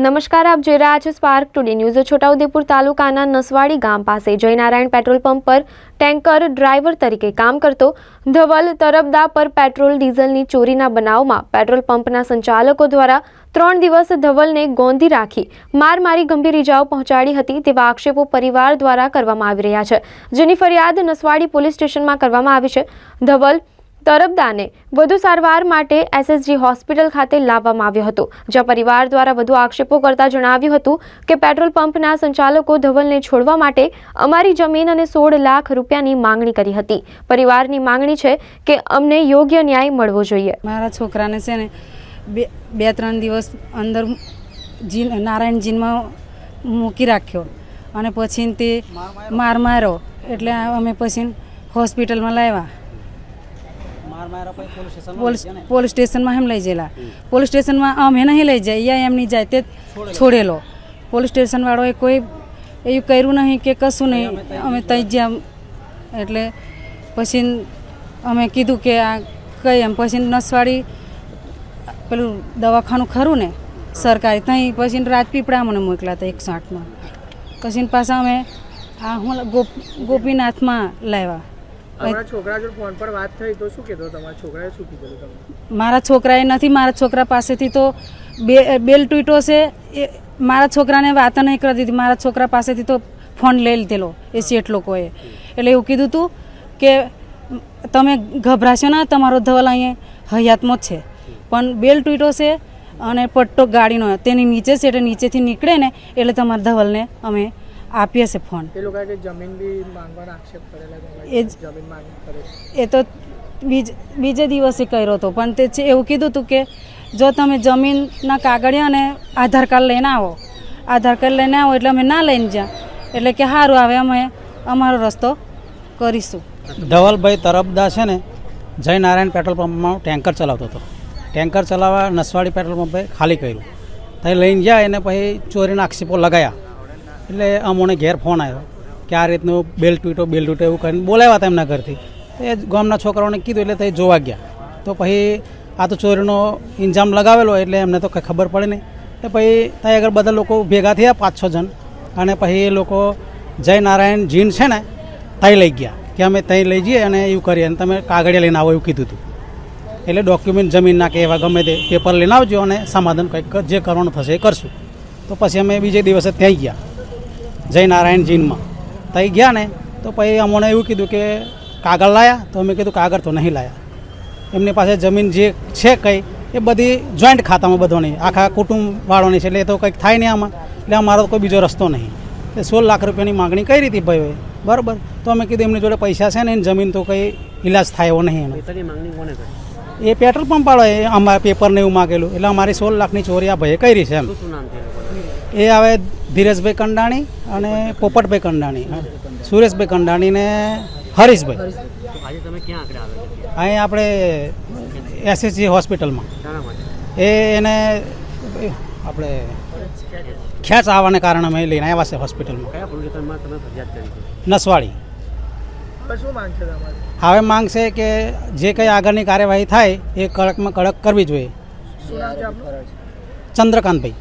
નમસ્કાર, આપ જોઈ રહ્યા છો સ્પાર્ક ટુડે ન્યૂઝ છોટાઉદેપુર તાલુકાના નસવાડી ગામ પાસે જયનારાયણ પેટ્રોલ પંપ પર ટેન્કર ડ્રાઈવર તરીકે કામ કરતો ધવલ તરબદા પર પેટ્રોલ, ડીઝલની ચોરીના બનાવમાં પેટ્રોલ પંપના સંચાલકો દ્વારા ત્રણ દિવસ ધવલને ગોંધી રાખી માર મારી ગંભીર ઇજાઓ પહોંચાડી હતી તેવા આક્ષેપો પરિવાર દ્વારા કરવામાં આવી રહ્યા છે. જેની ફરિયાદ નસવાડી પોલીસ સ્ટેશનમાં કરવામાં આવી છે. ધવલ તરબદાને વધુ સારવાર માટે એસએસજી હોસ્પિટલ ખાતે લાવવામાં આવ્યો હતો. જ્યાં પરિવાર દ્વારા વધુ આક્ષેપો કરતા જણાવ્યું હતું કે પેટ્રોલ પંપના સંચાલકો ધવલને છોડવા માટે અમારી જમીન અને સોળ લાખ રૂપિયાની માંગણી કરી હતી. પરિવારની માંગણી છે કે અમને યોગ્ય ન્યાય મળવો જોઈએ. મારા છોકરાને છે ને બે બે ત્રણ દિવસ અંદર જીન નારાયણ મૂકી રાખ્યો અને પછી તે માર માર્યો. એટલે અમે પછી હોસ્પિટલમાં લાવ્યા. પોલીસ પોલીસ સ્ટેશનમાં એમ લઈ ગયેલા પોલીસ સ્ટેશનમાં અમે નહીં લઈ જાય. યા એમની જાય તે છોડેલો. પોલીસ સ્ટેશનવાળોએ કોઈ એવું કર્યું નહીં કે કશું નહીં. અમે ત્યાં જ્યાં એટલે પછી અમે કીધું કે આ કઈ એમ. પછી નસવાડી પેલું દવાખાનું ખરું ને સરકારી. ત્યાં પછી રાજપીપળા મને મોકલ્યા હતા એકસો આઠમાં પછી પાછા અમે આ હું ગોપ ગોપીનાથમાં લાવ્યા. તમારા છોકરા જોડે ફોન પર વાત થઈ તો શું કીધું તમારા છોકરાએ? શું કીધું તમને મારા છોકરાએ નથી, મારા છોકરા પાસેથી તો બે બેલ તૂટ્યો છે. એ, મારા છોકરાને વાત નહીં કરી દીધી. મારા છોકરા પાસેથી તો ફોન લઈ લીધેલો એ શેઠ લોકોએ. એટલે એવું કીધું હતું કે તમે ગભરાશો ના, તમારો ધવલ અહીંયા હયાતમાં જ છે. પણ બેલ તૂટ્યો છે અને પટ્ટો ગાડીનો, તેની નીચે છે, એટલે નીચેથી નીકળે ને, એટલે તમારા ધવલને અમે આપીએ છે ફોન. એ લોકો કે જમીન બી માંગવાનો આક્ષેપ કરેલા એ જ- જમીન માંગ એ તો બીજ બીજે દિવસે કર્યો હતો પણ તે છે એવું કીધું હતું કે જો તમે જમીનના કાગળિયા અને આધાર કાર્ડ લઈને આવો આધાર કાર્ડ લઈને આવો એટલે અમે ના લઈને જ્યાં એટલે કે સારું આવે અમે અમારો રસ્તો કરીશું. ધવલભાઈ તરફદા છે ને જય નારાયણ પેટ્રોલ પંપમાં ટેન્કર ચલાવતો હતો. ટેન્કર ચલાવવા નસવાડી પેટ્રોલ પંપે ખાલી કર્યું. ત્યાં લઈને ગયા એને પછી ચોરીના આક્ષેપો લગાયા. એટલે અમોને ઘેર ફોન આવ્યો કે આ રીતનું બેલ તૂટો બેલ તૂટો એવું કરીને બોલાવ્યા હતા એમના ઘરથી. એ ગામના છોકરાઓને કીધું એટલે તે જોવા ગયા. તો પછી આ તો ચોરીનો ઇન્જામ લગાવેલો એટલે એમને તો કંઈ ખબર પડે નહીં. એટલે પછી ત્યાં આગળ બધા લોકો ભેગા થયા, પાંચ છ જણ. અને પછી એ લોકો જય નારાયણ જીન છે ને ત્યાં લઈ ગયા કે અમે ત્યાં લઈ જઈએ અને એવું કરીએ અને તમે કાગળિયા લઈને આવો એવું કીધું હતું. એટલે ડોક્યુમેન્ટ જમીનના કે એવા ગમે તે પેપર લઈને આવજો અને સમાધાન કંઈક જે કરવાનું થશે એ કરશું. તો પછી અમે બીજે દિવસે ત્યાં ગયા. જયનારાયણ જીનમાં ત્યાં ગયા ને, તો પછી અમને એવું કીધું કે કાગળ લાયા, તો અમે કીધું કાગળ તો નહીં લાયા. એમની પાસે જમીન જે છે કંઈ, એ બધી જોઈન્ટ ખાતામાં બધોની, આખા કુટુંબવાળોની છે, એટલે એ તો કંઈક થાય નહીં આમાં, એટલે અમારો કોઈ બીજો રસ્તો નહીં. એટલે સોળ લાખ રૂપિયાની માગણી કરી હતી ભાઈઓએ. બરાબર? તો અમે કીધું એમની જોડે પૈસા છે ને, એની જમીન તો કંઈ ઇલાજ થાય એવો નહીં એનો. એ પેટ્રોલ પંપ વાળો એ અમારે પેપરને એવું માગેલું. એટલે અમારી સોળ લાખની ચોરી આ ભાઈએ કરી છે એમ. એ હવે ધીરજભાઈ કંડાણી અને પોપટભાઈ કંડાણી. સુરેશભાઈ કંડાણી ને હરીશભાઈ. અહીં આપણે એસએસજી હોસ્પિટલમાં. એ એને આપણે ખેંચ. આવવાને કારણે અમે લઈને આવ્યા છે હોસ્પિટલમાં. નસવાડી. શું માંગ છે તમારી? હવે માંગ છે કે જે કંઈ આગળની કાર્યવાહી થાય એ કડકમાં કડક કરવી જોઈએ. ચંદ્રકાંતભાઈ.